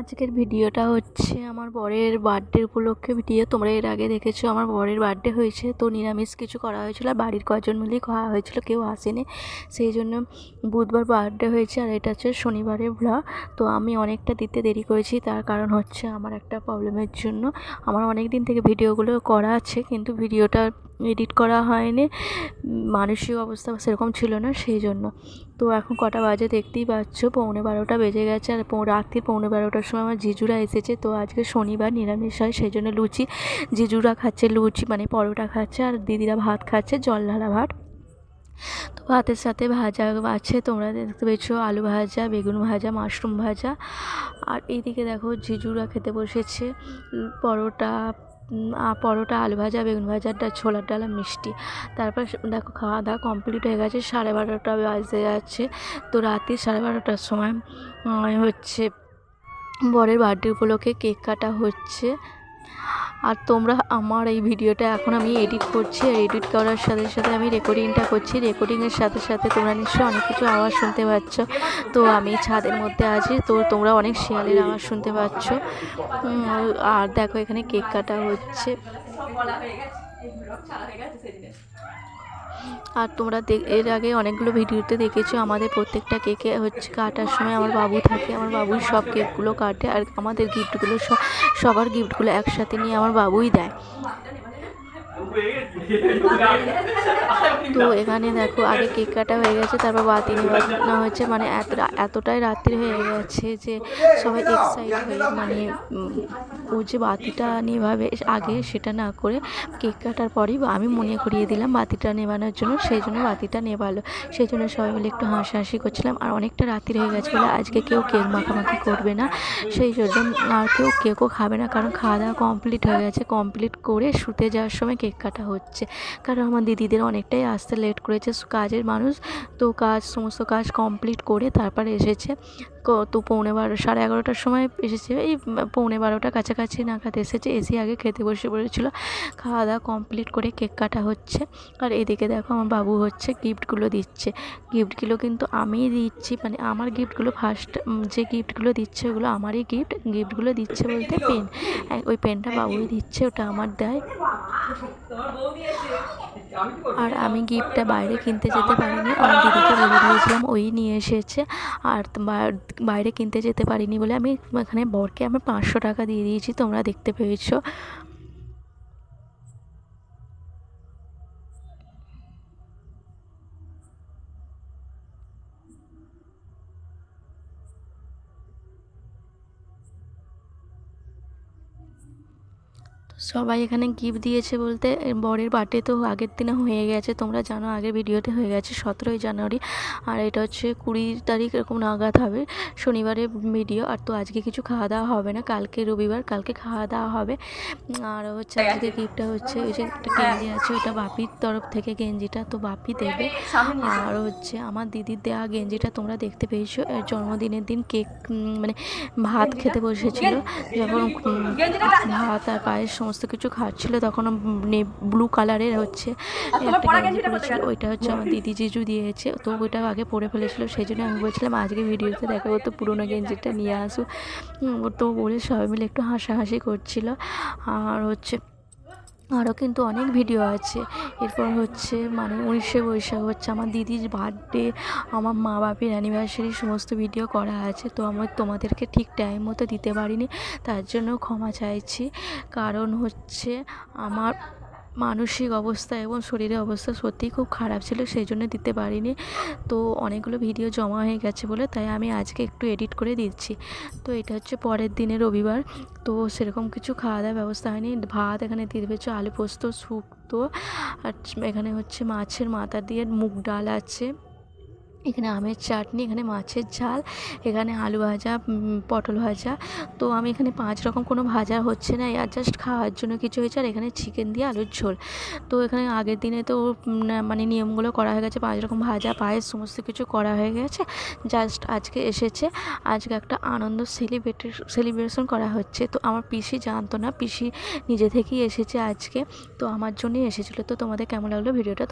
আজকের ভিডিওটা হচ্ছে আমার বরের বার্থডে উপলক্ষে ভিডিও। তোমরা এর আগে দেখেছ, আমার বরের বার্থডে হয়েছে, তো নিরামিষ কিছু করা হয়েছিল। আর বাড়ির কজন মিলেই খাওয়া হয়েছিল, কেউ আসেনি। সেই জন্য বুধবার বার্থডে হয়েছে আর এটা হচ্ছে শনিবারের ভ্লগ তো আমি অনেকটা দিতে দেরি করেছি, তার কারণ হচ্ছে আমার একটা প্রবলেমের জন্য। আমার অনেক দিন থেকে ভিডিওগুলো করা আছে, কিন্তু ভিডিওটা এডিট করা হয়নি। মানসিক অবস্থা সেরকম ছিল না সেই জন্য। তো এখন কটা বাজে দেখতেই পাচ্ছ, পৌনে বারোটা বেজে গেছে আর রাত্রি পৌনে বারোটার সময় আমার জিজুরা এসেছে। তো আজকে শনিবার নিরামিষ হয়, সেই জন্য লুচি। জিজুরা খাচ্ছে লুচি মানে পরোটা খাচ্ছে আর দিদিরা ভাত খাচ্ছে জল ঢালা ভাত। তো ভাতের সাথে ভাজা আছে, তোমরা দেখতে পেয়েছ আলু ভাজা, বেগুন ভাজা, মাশরুম ভাজা। আর এইদিকে দেখো জিজুরা খেতে বসেছে পরোটা পরোটা, আলু ভাজা, বেগুন ভাজা ছোলার ডাল মিষ্টি। তারপর দেখো খাওয়া দাওয়া কমপ্লিট হয়ে গেছে, সাড়ে বারোটা বাজে যাচ্ছে তো রাতে সাড়ে বারোটার সময় হচ্ছে বরের বার্থডে উপলক্ষে কেক কাটা হচ্ছে। আর তোমরা আমার এই ভিডিওটা এখন আমি এডিট করছি আর এডিট করার সাথে সাথে আমি রেকর্ডিংটা করছি। রেকর্ডিংয়ের সাথে সাথে তোমরা নিশ্চয়ই অনেক কিছু আওয়াজ শুনতে পাচ্ছ। তো আমি ছাদের মধ্যে আছি, তো তোমরা অনেক শিয়ালের আওয়াজ শুনতে পাচ্ছ। আর দেখো এখানে কেক কাটা হচ্ছে। আর তোমরা এর আগে অনেকগুলো ভিডিওতে দেখেছ, আমাদের প্রত্যেকটা কেকে হচ্ছে কাটার সময় আমার বাবু থাকে, আমার বাবুই সব কেকগুলো কাটে আর আমাদের গিফটগুলো সব সবার গিফটগুলো একসাথে নিয়ে আমার বাবুই দেয়। তো এখানে দেখো, আগে কেক কাটা হয়ে গেছে, তারপর বাতি নেওয়া হয়েছে। মানে এত এতটাই রাত্রি হয়ে গেছে যে সবাই এক্সাইট হয়ে মানে ও যে বাতিটা নেভাবে আগে সেটা না করে কেক কাটার পরেই আমি মনে করিয়ে দিলাম বাতিটা নেভানোর জন্য, সেই জন্য বাতিটা নেভালো সেই জন্য সবাই মিলে একটু হাসাহাসি করছিলাম। আর অনেকটা রাত্রি হয়ে গেছে বলে আজকে কেউ কেক মাখামাখি করবে না। সেই জন্য আর কেউ কেকও খাবে না, কারণ খাওয়া দাওয়া কমপ্লিট হয়ে গেছে। কমপ্লিট করে শুতে যাওয়ার সময় কেক কাটা হচ্ছে। কারণ আমার দিদিদের অনেকটাই আসতে লেট করেছে। কাজের মানুষ তো কাজ, সমস্ত কাজ কমপ্লিট করে তারপর এসেছে। ক- তো পৌনে বারো, সাড়ে এগারোটার সময় এসেছে এই পৌনে বারোটা কাছাকাছি নাগাদ এসেছে, এসে আগে খেতে বসে পড়েছিল। খাওয়া দাওয়া কমপ্লিট করে কেক কাটা হচ্ছে। আর এদিকে দেখো আমার বাবু হচ্ছে গিফটগুলো দিচ্ছে। গিফটগুলো কিন্তু আমিই দিচ্ছি। মানে আমার গিফটগুলো ফার্স্ট যে গিফটগুলো দিচ্ছে ওগুলো আমারই গিফট গিফটগুলো দিচ্ছে বলতে পেন ওই পেনটা বাবুই দিচ্ছে, ওটা আমার দেয়। আর আমি গিফটটা বাইরে কিনতে যেতে পারিনি। আমার দিদিকে বলে দিয়েছিলাম, ওই নিয়ে এসেছে। আর বাইরে কিনতে যেতে পারিনি বলে আমি এখানে বরকে আমি পাঁচশো টাকা দিয়ে দিয়েছি, তোমরা দেখতে পেয়েছ। সবাই এখানে গিফট দিয়েছে বলতে বরের বার্থডে তো আগের দিনে হয়ে গেছে, তোমরা জানো আগের ভিডিওতে হয়ে গেছে সতেরোই জানুয়ারি, আর এটা হচ্ছে কুড়ি তারিখ এরকম নাগাদ হবে, শনিবারের ভিডিও আর তো আজকে কিছু খাওয়া দাওয়া হবে না, কালকে রবিবার, কালকে খাওয়া দাওয়া হবে, আর হচ্ছে আজকে গিফটটা হচ্ছে ওই যে একটা গেঞ্জি আছে ওইটা বাপির তরফ থেকে গেঞ্জিটা, তো বাপি দেবে, আর হচ্ছে আমার দিদির দেওয়া গেঞ্জিটা তোমরা দেখতে পেয়েছ জন্মদিনের দিন কেক মানে ভাত খেতে বসেছিল, যখন ভাত আর পায়েস সমস্ত কিছু খাচ্ছিল তখন ব্লু কালারের হচ্ছে একটা ওইটা হচ্ছে আমার দিদি জিজু দিয়েছে। তো ওইটা আগে পরে ফেলেছিল সেই জন্য আমি বলছিলাম আজকে ভিডিওতে দেখা তো পুরোনো গেঞ্জিটা নিয়ে আসুক তো বলে সবাই মিলে একটু হাসাহাসি করছিল। আর হচ্ছে আরও কিন্তু অনেক ভিডিও আছে। এরপর হচ্ছে মানে উনিশে বৈশাখ হচ্ছে আমার দিদির বার্থডে আমার মা বাপের অ্যানিভার্সারি সমস্ত ভিডিও করা আছে। তো আমি তোমাদেরকে ঠিক টাইম মতো দিতে পারিনি, তার জন্য ক্ষমা চাইছি। কারণ হচ্ছে, আমার মানসিক অবস্থা এবং শরীরের অবস্থা সত্যিই খুব খারাপ ছিল, সেই জন্য দিতে পারিনি। তো অনেকগুলো ভিডিও জমা হয়ে গেছে বলে তাই আমি আজকে একটু এডিট করে দিচ্ছি। তো এটা হচ্ছে পরের দিনে রবিবার। তো সেরকম কিছু খাওয়া দাওয়ার ব্যবস্থা হয়নি। ভাত এখানে দিয়ে দিয়েছে আলু পোস্ত, শুক্তো, আর এখানে হচ্ছে মাছের মাথা দিয়ে মুগ ডাল আছে। এখানে আমের চাটনি, এখানে মাছের ঝাল, এখানে আলু ভাজা পটল ভাজা। তো আমি এখানে পাঁচ রকম কোনো ভাজা হচ্ছে না। আর জাস্ট খাওয়ার জন্য কিছু হয়েছে আর এখানে চিকেন দিয়ে আলুর ঝোল। তো এখানে আগের দিনে তো মানে নিয়মগুলো করা হয়ে গেছে। পাঁচ রকম ভাজা, পায়েস, সমস্ত কিছু করা হয়ে গেছে। জাস্ট আজকে এসেছে। আজকে একটা আনন্দ সেলিব্রেট সেলিব্রেশন করা হচ্ছে। তো আমার পিসি জানতো না, পিসি নিজে থেকেই এসেছে আজকে। তো আমার জন্যই এসেছিল। তো তোমাদের কেমন লাগল ভিডিওটা?